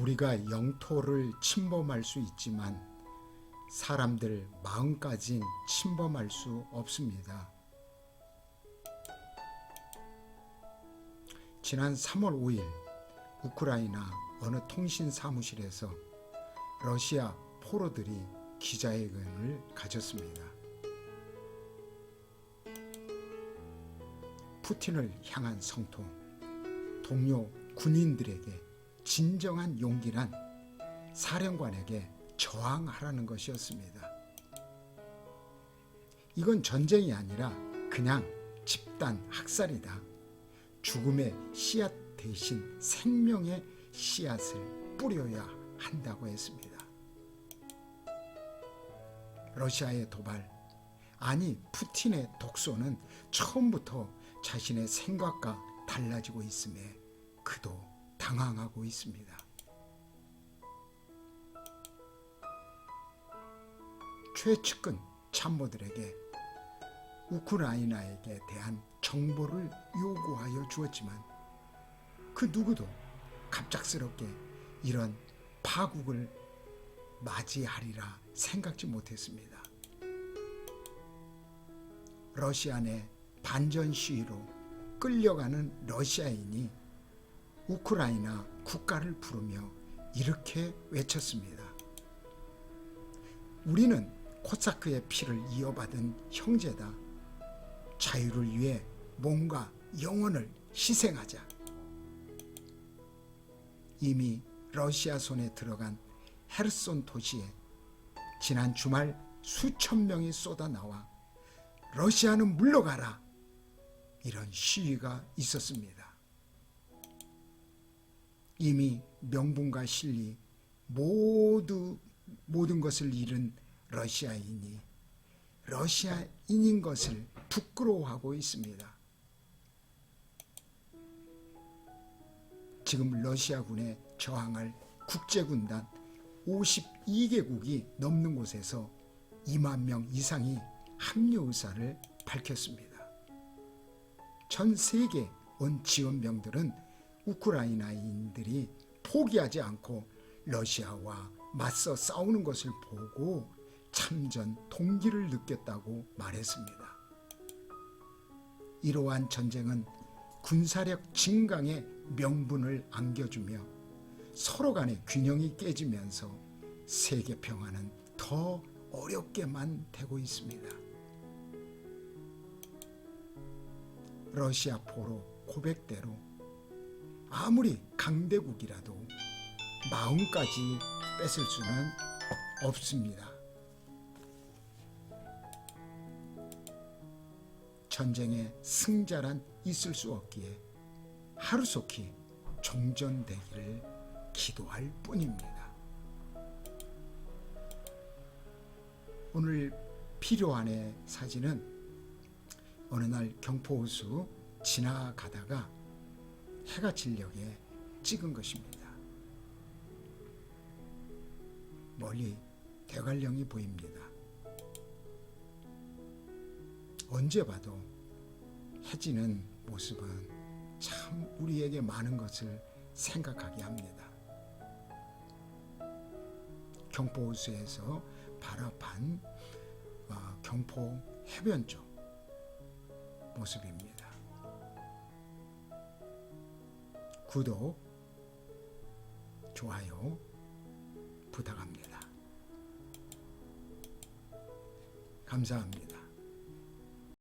우리가 영토를 침범할 수 있지만 사람들 마음까진 침범할 수 없습니다. 지난 3월 5일 우크라이나 어느 통신 사무실에서 러시아 포로들이 기자회견을 가졌습니다. 푸틴을 향한 성토, 동료 군인들에게 진정한 용기란 사령관에게 저항하라는 것이었습니다. 이건 전쟁이 아니라 그냥 집단 학살이다. 죽음의 씨앗 대신 생명의 씨앗을 뿌려야 한다고 했습니다. 러시아의 도발, 아니 푸틴의 독소는 처음부터 자신의 생각과 달라지고 있음에 그도 당황하고 있습니다. 최측근 참모들에게 우크라이나에게 대한 정보를 요구하여 주었지만 그 누구도 갑작스럽게 이런 파국을 맞이하리라 생각지 못했습니다. 러시아 내 반전 시위로 끌려가는 러시아인이 우크라이나 국가를 부르며 이렇게 외쳤습니다. 우리는 코사크의 피를 이어받은 형제다. 자유를 위해 몸과 영혼을 희생하자. 이미 러시아 손에 들어간 헤르손 도시에 지난 주말 수천 명이 쏟아 나와 러시아는 물러가라 이런 시위가 있었습니다. 이미 명분과 실리 모두 모든 것을 잃은 러시아인이 러시아인인 것을 부끄러워하고 있습니다. 지금 러시아군에 저항할 국제군단 52개국이 넘는 곳에서 2만 명 이상이 합류 의사를 밝혔습니다. 전 세계 온 지원병들은 우크라이나인들이 포기하지 않고 러시아와 맞서 싸우는 것을 보고 참전 동기를 느꼈다고 말했습니다. 이러한 전쟁은 군사력 증강의 명분을 안겨주며 서로 간의 균형이 깨지면서 세계 평화는 더 어렵게만 되고 있습니다. 러시아 포로 고백대로 아무리 강대국이라도 마음까지 뺏을 수는 없습니다. 전쟁의 승자란 있을 수 없기에 하루속히 종전되기를 기도할 뿐입니다. 오늘 필요한의 사진은 어느 날 경포호수 지나가다가 해가 진녘에 찍은 것입니다. 멀리 대관령이 보입니다. 언제 봐도 해지는 모습은 참 우리에게 많은 것을 생각하게 합니다. 경포호수에서 바라반 어, 경포 해변 쪽 모습입니다. 구독, 좋아요 부탁합니다. 감사합니다.